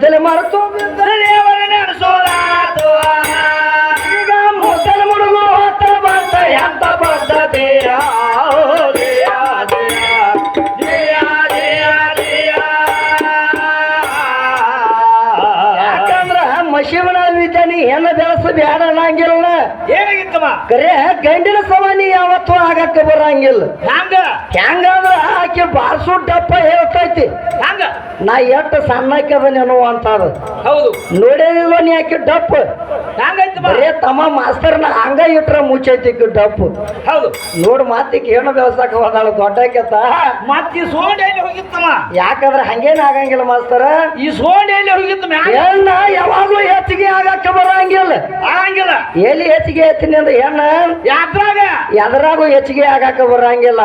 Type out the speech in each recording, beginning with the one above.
জেলে মারতে হবে ಬ್ಯಾಡ ಅನ್ನಂಗಿಲ್ಲ. ಏನಾಗಿತ್ತಮ್ಮ? ಕರೆ ಗಂಡಿನ ಸಮಾನಿ ಯಾವತ್ತೂ ಆಗಕ್ಕೆ ಬರಂಗಿಲ್ಲ. ಹ್ಯಾಂಗ? ಹ್ಯಾಂಗ ಅಂದ್ರ ಆಕೆ ಬಾರ್ಸು ಡಪ್ಪ ಹೇಳ್ತೈತಿ. ಹ್ಯಾಂಗ? ನಾ ಎಷ್ಟು ಅಂತ ಅದು ಹೌದು. ನೋಡಿದಿಲ್ವ ನೀ ಆಕೆ ಡಪ್ಪ. ಬರೇ ತಮ್ಮ ಮಾಸ್ತರ್ನ ಹಂಗ ಇಟ್ರ ಮುಚ್ಚೈತಿ ಡಪ್ಪು. ಹೌದು. ನೋಡ್ ಮಾತಿಗೆ ಏನು ಬೆಳ್ಸಕ್ ಹೋದಾಳ ದೊಡ್ಡಕ್ಕೆತ್ತ ಮತ್ತೆ ಸೋಂಡ್ ಎಲ್ಲಿ ಹೋಗಿತ್ತಮ್ಮ? ಯಾಕಂದ್ರೆ ಹಂಗೇನು ಆಗಂಗಿಲ್ಲ ಮಾಸ್ತರ. ಈ ಸೋಂಡ್ ಎಲ್ಲಿ ಹೋಗಿತ್ತು ಯಾವಾಗ್ಲೂ ಹೆಚ್ಚಿಗೆ ಆಗಕ್ಕೆ ಬರಂಗಿಲ್ಲ. ಆಗಂಗಿಲ್ಲ ಎಲ್ಲಿ ಹೆಚ್ಚಿಗೆ ಎತ್ತೀನಿ ಅಂದ್ರೆ ಹೆಣ್ಣ ಯಾತ್ರಾಗ ಎದರಾಗೂ ಹೆಚ್ಚಿಗೆ ಆಗಾಕ ಬರಂಗಿಲ್ಲ.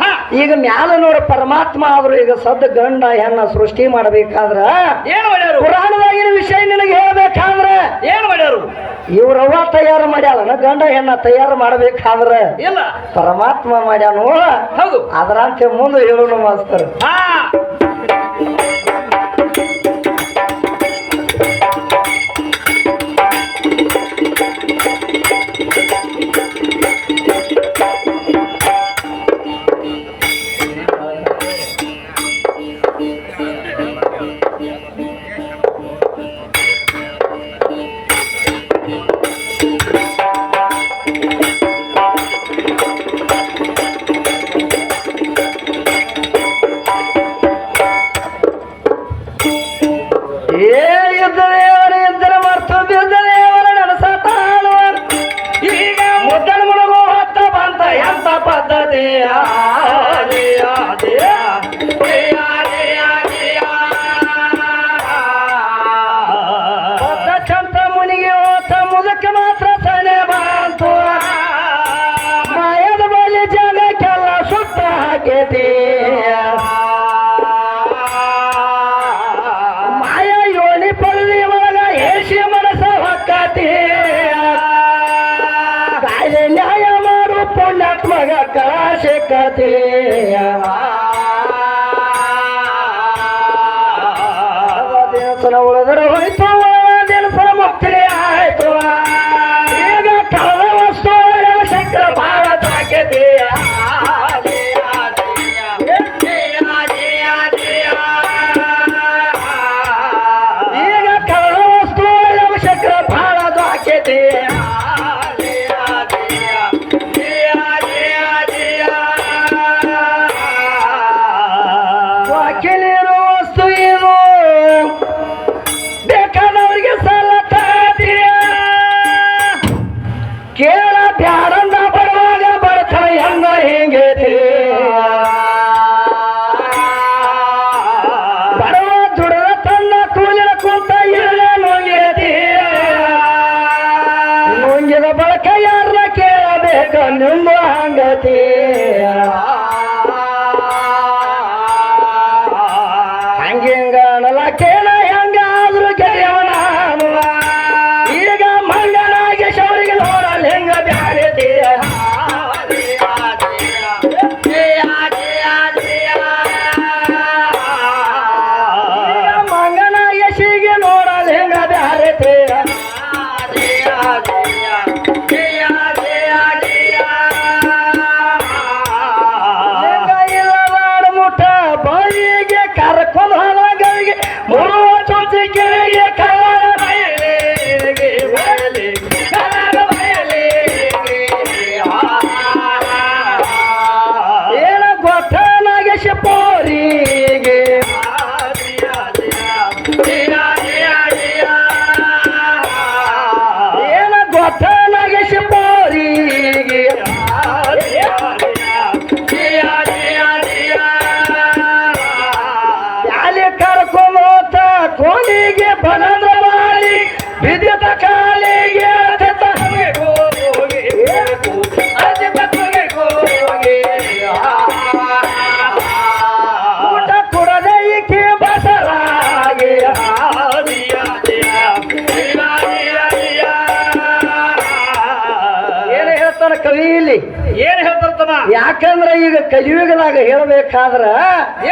ಹಾ. ಈಗ ಮ್ಯಾಲ ನೋಡ ಪರಮಾತ್ಮ ಆದ್ರು ಈಗ ಸದ್ದ ಗಂಡ ಹೆಣ್ಣ ಸೃಷ್ಟಿ ಮಾಡ್ಬೇಕಾದ್ರ ಏನು ಮಾಡ್ಯಾರು? ಪುರಾಣದಾಗಿನ ವಿಷಯ ನಿನಗೆ ಹೇಳಬೇಕಾದ್ರೆ ಏನ್ ಮಾಡ್ಯಾರು? ಇವ್ರವ್ವ ತಯಾರು ಮಾಡ್ಯಾರನ ಗಂಡ ಹೆಣ್ಣ ತಯಾರು ಮಾಡ್ಬೇಕಾದ್ರ ಇಲ್ಲ. ಪರಮಾತ್ಮ ಮಾಡ್ಯಾನು? ಹೌದು. ಅದರಂತೆ ಮುಂದೆ ಹೇಳೋಣ ಮಾಸ್ತರ್. ಕಳ ಸಿಕ್ಕತಿ ಯಾರನ್ನ ಕೇಳಬೇಕ ನಿಮ್ಮ ಹಂಗತಿ ಯಾಕಂದ್ರ ಈಗ ಕಲಿಯುಗದಾಗ ಹೇಳ್ಬೇಕಾದ್ರ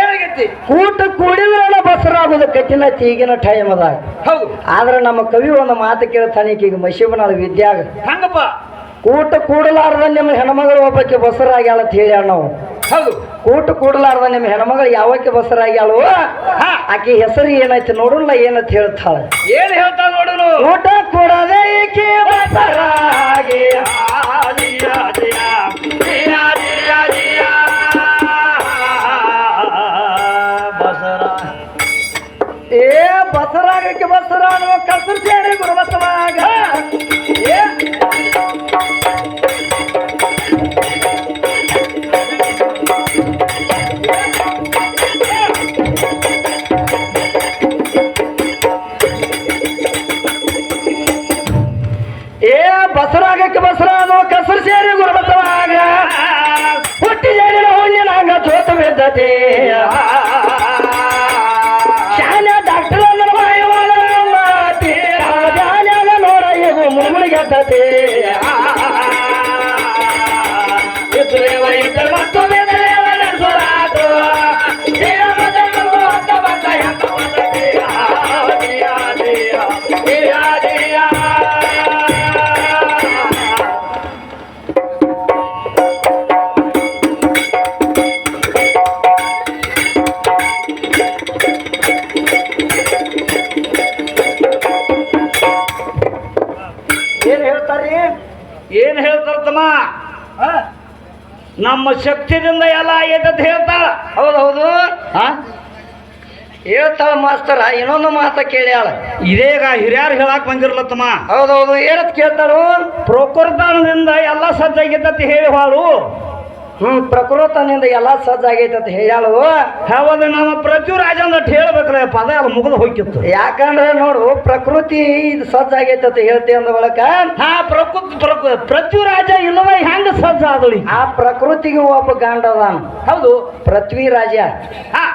ಏನಾಗೈತಿ ಕೂಟ ಕೂಡಿದ್ರೆ ಬಸರಾಗುದು ಕಠಿಣ ಈಗಿನ ಟೈಮ್ ಅದಾಗ. ಹೌದು. ಆದ್ರೆ ನಮ್ಮ ಕವಿ ಒಂದು ಮಾತು ಕೇಳ್ತಾನೆ ಈಗ ಮಶಿಬನಾಳ ವಿದ್ಯಾಗ. ಹಂಗಪ್ಪ. ಕೂಟ ಕೂಡಲಾರ್ದ ನಿಮ್ಮ ಹೆಣ್ಮಗಳು ಒಬ್ಬಕ್ಕೆ ಬಸರಾಗ್ಯಾಳ ಅಂತ ಹೇಳ್ಯಾಳ ನಾವು. ಹೌದು. ಕೂಟ ಕೂಡಲಾರ್ದ ನಿಮ್ಮ ಹೆಣ್ಮಗಳು ಯಾವಕ್ಕೆ ಬಸರಾಗ್ಯಾಳು ಆಕೆ ಹೆಸರು ಏನೈತಿ ನೋಡಲ್ಲ ಏನಂತ ಹೇಳ್ತಾಳೆ. ಏನ್ ಹೇಳ್ತಾಳೆ ನೋಡೋನು? ಊಟ cántate ನಮ್ಮ ಶಕ್ತಿದಿಂದ ಎಲ್ಲ ಆಗೈತಂತ ಹೇಳ್ತಾಳ. ಹೌದು ಹಾ ಹೇಳ್ತಾಳ ಮಾಸ್ತರ ಇನ್ನೊಂದು ಮಾತ ಕೇಳ್ಯಾಳ ಇದೇಗ ಹಿರಿಯರು ಹೇಳಕ್ ಬಂದಿರ್ಲತ್ತಮ್ಮ. ಹೌದೌದು ಏನತ್ ಕೇಳ್ತಾರು ಪ್ರಕೃತಾನದಿಂದ ಎಲ್ಲ ಸಜ್ಜಾಗಿದ್ದಂತ ಹೇಳಿ ಹಾಳು. ಹ್ಮ್ ಪ್ರಕೃತನಿಂದ ಎಲ್ಲಾ ಸಜ್ಜಾಗೈತೆ ಅಂತ ಹೇಳ್ಯಾಳು. ಹೌದು ನಮ್ಮ ರಾಜ ಅಂದ್ ಪದ ಅಲ್ಲಿ ಮುಗಿದು ಹೋಗಿತ್ತು. ಯಾಕಂದ್ರೆ ನೋಡು ಪ್ರಕೃತಿ ಇದು ಸಜ್ಜಾಗೈತೆ ಅಂತ ಹೇಳ್ತಿ ಅಂದ ಬಳಕ ಹಾ ಪ್ರಕೃತಿ ಪ್ರಚು ಪ್ರತಿರಾಜ ಇಲ್ಲವ ಹೆಂಗ ಸಜ್ಜ ಆದಳಿ ಆ ಪ್ರಕೃತಿಗೆ ಒಬ್ಬ ಗಾಂಡ ಅದಾನ ಹೌದು. ಪೃಥ್ವಿ ರಾಜ ಹಾ.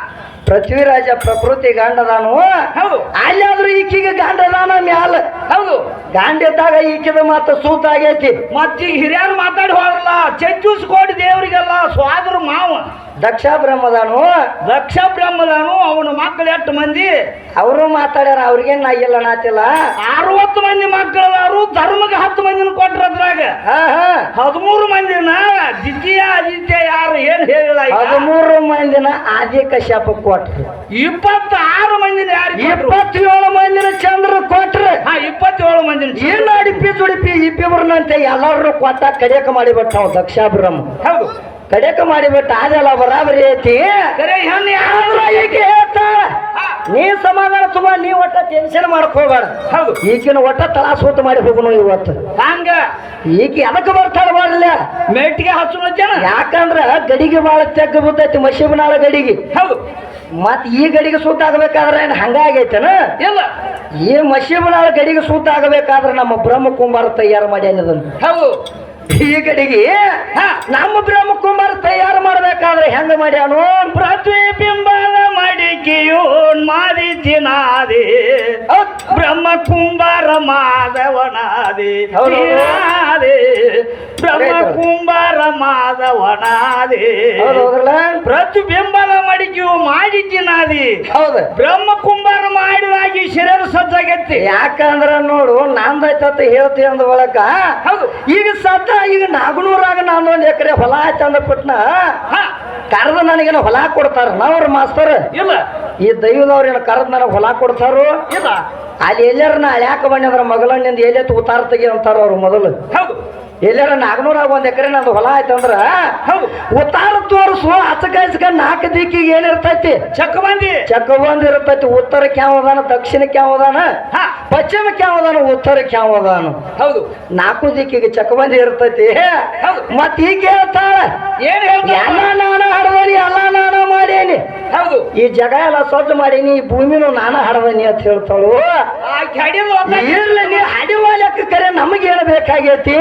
ಪೃಥ್ವಿ ರಾಜ ಪ್ರಕೃತಿ ಗಾಂಡದಾನು. ಹೌದು. ಅಲ್ಲಾದ್ರೂ ಈಕಿಗೆ ಗಾಂಡದಾನ ಮ್ಯಾಲ. ಹೌದು. ಗಾಂಡಿದ್ದಾಗ ಈಕಿದ ಮಾತು ಸೂತ ಆಗೈತಿ. ಮತ್ತೀಗ ಹಿರಿಯರು ಮಾತಾಡಿ ಹೋಗಲ್ಲ ಚಚ್ಚೂಸ್ ಕೋಟಿ ದೇವರಿಗೆಲ್ಲ ಸ್ವಾದ್ರ ಮಾವ. ದಕ್ಷ ಬ್ರಹ್ಮದಾನು ದಕ್ಷ ಬ್ರಹ್ಮದಾನು ಅವನ ಮಕ್ಕಳು ಎಷ್ಟು ಮಂದಿ? ಅವರು ಮಾತಾಡ್ಯಾರ ಅವ್ರಿಗೇನ್ ನಾ ಇಲ್ಲ ನಾತಿಲ್ಲ ಅರವತ್ತು ಮಂದಿ ಮಕ್ಕಳು ಧರ್ಮಕ್ಕೆ ಹತ್ತು ಮಂದಿನ ಕೊಟ್ರ ಅದ್ರಾಗ. ಹಾ ಹಾ. ಹದಿಮೂರು ಮಂದಿನ ದ್ವಿತೀಯ ಆದಿತ್ಯ ಯಾರು ಏನ್ ಹೇಳಿಲ್ಲ? ಹದಿಮೂರು ಮಂದಿನ ಆದಿ ಕಶ್ಯಪ ಕೊಟ್ರು. ಇಪ್ಪತ್ತಾರು ಮಂದಿನ ಯಾರು ಇಪ್ಪತ್ತೇಳು ಮಂದಿನ ಚಂದ್ರ ಕೊಟ್ರು. ಹಾ ಇಪ್ಪತ್ತೇಳು ಮಂದಿನ ಏನ್ ಅಡಿಪಿ ತುಡಿಪಿ ಇಬ್ಬಿಬ್ರನ್ನಂತೆ ಎಲ್ಲರೂ ಕೊಟ್ಟ ಕಡಿಯಕ ಮಾಡಿಬಿಟ್ಟ ನಾವು ದಕ್ಷ ಬ್ರಹ್ಮ ಹೌದು. ಕಡಿಯಕ ಮಾಡಿಬಿಟ್ಟು ಅದೆಲ್ಲ ಬರಾಬರಿ ಐತಿ. ಈಕೆ ಹೇಳ್ತಾಳ ನೀ ಸಮಾಧಾನ ತುಂಬ ನೀ ಒಟ್ಟ ಟೆನ್ಷನ್ ಮಾಡ್ಕೋಬಾರ ಹೌದು. ಈಗಿನ ಒಟ್ಟ ತಲಾಸೂತ ಮಾಡಿ ಹೋಗುನು ಇವತ್ತು. ಹಂಗ? ಈಕೆ ಅದಕ್ಕೆ ಬರ್ತಾಳ ಮಾಡಲ್ಲ ಮೆಟ್ಟಿಗೆ ಹಚ್ಚುನ ಯಾಕಂದ್ರ ಗಡಿಗೆ ಬಾಳ ತೆಗ್ಗ ಬಿದ್ದೈತಿ ಮಶೀಬನಾಳ ಗಡಿಗೆ. ಹೌದು. ಮತ್ ಈ ಗಡಿಗೆ ಸೂತ ಆಗ್ಬೇಕಾದ್ರೆ ಏನ್ ಹಂಗಾಗೈತನ ಇಲ್ಲ. ಈ ಮಶೀಬನಾಳ ಗಡಿಗೆ ಸೂತ ಆಗಬೇಕಾದ್ರೆ ನಮ್ಮ ಬ್ರಹ್ಮ ಕುಂಬಾರ ತಯಾರು ಮಾಡ್ಯಾನ ಹೌದು. ಈ ಕಡೆಗೆ ಹಾ. ನಮ್ಮ ಬ್ರಹ್ಮ ಕುಮಾರ್ ತಯಾರು ಮಾಡ್ಬೇಕಾದ್ರೆ ಹೆಂಗ ಮಾಡ್ಯಾನು ಪ್ರತಿಬಿಂಬನ ಮಡಿಕೆಯೋ ಮಾದಿತಿನಾದೆ ಹೌದ್. ಬ್ರಹ್ಮ ಕುಂಬಾರ ಮಾದವನಾದಿ. ಬ್ರಹ್ಮ. ಕುಂಬಾರ ಮಾಧವನಾದಿ ಪ್ರತಿಬಿಂಬದ ಮಡಿಕೆಯು ಮಾಡಿತಿನಾದಿ ಹೌದ. ಬ್ರಹ್ಮ ಕುಂಬಾರ ಮಾಡಿದಾಗಿ ಶಿರರು ಸಜ್ಜಾಗೈತಿ. ಯಾಕಂದ್ರ ನೋಡು ನಂದೈತತ್ತ ಹೇಳ್ತಿ ಅಂದ ಒಳಕ ಹೌದು. ಈಗ ಸದ್ದ ಈಗ ನಾಗನೂರಾಗ ನಾನು ಒಂದ್ ಎಕರೆ ಹೊಲ ಆಯ್ತು ಅಂದ ಪಟ್ನ ಹಾ. ಕರೆದ ನನಗೇನು ಹೊಲ ಕೊಡ್ತಾರ. ನಾವ್ರ ಮಾಸ್ತರ್? ಇಲ್ಲ. ಈ ದೈವದವ್ರ ಏನು ಕರೆದ್ ನನಗೆ ಹೊಲ ಕೊಡ್ತಾರೋ? ಇಲ್ಲ. ಅಲ್ಲಿ ಎಲ್ಲಾರ ನಾ ಯಾಕೆ ಬಂದ್ರೆ ಮಗಳನ್ನಿಂದ ಎಲ್ಲೇ ಉತ್ತಾರ ತೆಗಿ ಅಂತಾರ ಅವ್ರು ಮೊದಲು. ಹೌದು. ಎಲ್ಲಾರ ನಾಗನೂರಾಗ ಒಂದ್ ಎಕರೆ ನಂದು ಹೊಲ ಆಯ್ತಂದ್ರ ಹೌದು. ಉತ್ತಾರ ತೋರಿಸು ಹಚ್ಚಕಾಯ್ಸ್ಕ ನಾಲ್ಕು ದಿಕ್ಕಿಗೆ ಏನಿರ್ತೈತಿ ಚಕ್ಕ ಬಂದಿ. ಚಕ್ಕ ಬಂದಿ ಇರ್ತೈತಿ. ಉತ್ತರಕ್ಕೆ ಯಾವದಾನ ದಕ್ಷಿಣಕ್ಕೆ ಯಾವದಾನ ಪಶ್ಚಿಮ ಪಶ್ಚಿಮಕ್ಕೆ ಉತ್ತರ ಉತ್ತರಕ್ಕೆ ಯಾವದಾನ ಹೌದು. ನಾಲ್ಕು ದಿಕ್ಕಿಗೆ ಚಕಬಂದಿ ಇರ್ತೈತಿ. ಹೌದು. ಮತ್ ಈಗ ಹೇಳ್ತಾಳ ಏನ್ ಎಲ್ಲ ನಾನು ಹಡದನಿ ಎಲ್ಲ ನಾನ ಮಾಡೇನಿ. ಹೌದು. ಈ ಜಗ ಎಲ್ಲ ಸ್ವಚ್ಛ ಮಾಡೀನಿ ಈ ಭೂಮಿನೂ ನಾನು ಹಡದನಿ ಅಂತ ಹೇಳ್ತಾಳು. ಇರ್ಲಿ ನೀ ಹಡಿವಾಲಕ್ಕೆ ಕರೆ ನಮಗೇನು ಬೇಕಾಗೈತಿ?